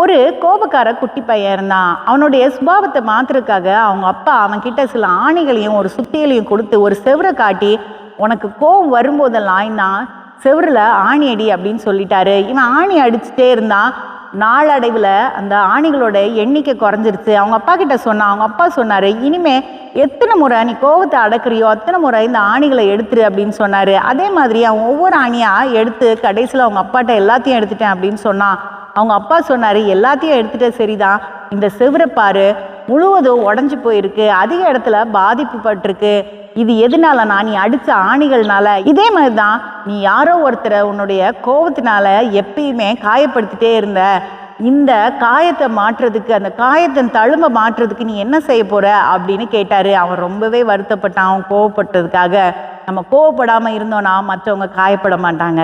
ஒரு கோபக்கார குட்டி பையன் இருந்தான். அவனுடைய சுபாவத்தை மாத்துறதுக்காக அவங்க அப்பா அவன்கிட்ட சில ஆணிகளையும் ஒரு சுத்தியலையும் கொடுத்து ஒரு செவரை காட்டி உனக்கு கோபம் வரும்போதெல்லாம் நான் செவரில் ஆணி அடி அப்படின்னு சொல்லிட்டாரு. இவன் ஆணி அடிச்சுட்டே இருந்தான். நாளடைவில் அந்த ஆணிகளோட எண்ணிக்கை குறைஞ்சிருச்சு. அவங்க அப்பா கிட்ட சொன்னான் அவங்க அப்பா சொன்னார் இனிமே எத்தனை முறை நீ கோவத்தை அடக்குறியோ அத்தனை முறை இந்த ஆணிகளை எடுத்துரு அப்படின்னு சொன்னார். அதே மாதிரி அவன் ஒவ்வொரு ஆணியாக எடுத்து கடைசியில் அவங்க அப்பாட்ட எல்லாத்தையும் எடுத்துட்டேன் அப்படின்னு சொன்னான். அவங்க அப்பா சொன்னார் எல்லாத்தையும் எடுத்துகிட்ட சரிதான். இந்த செவரை பாரு முழுவதும் உடஞ்சி போயிருக்கு அதிக இடத்துல பாதிப்பு பட்டிருக்கு இது எதுனாலனா நீ அடித்த ஆணிகள்னால. இதே மாதிரி தான் நீ யாரோ ஒருத்தரை உன்னுடைய கோபத்தினால எப்பயுமே காயப்படுத்திட்டே இருந்த. இந்த காயத்தை மாற்றுறதுக்கு அந்த காயத்தின் தழும்ப மாற்றுறதுக்கு நீ என்ன செய்ய போற அப்படின்னு கேட்டாரு. அவன் ரொம்பவே வருத்தப்பட்டான் அவன் கோவப்பட்டதுக்காக. நம்ம கோவப்படாமல் இருந்தோன்னா மற்றவங்க காயப்பட மாட்டாங்க.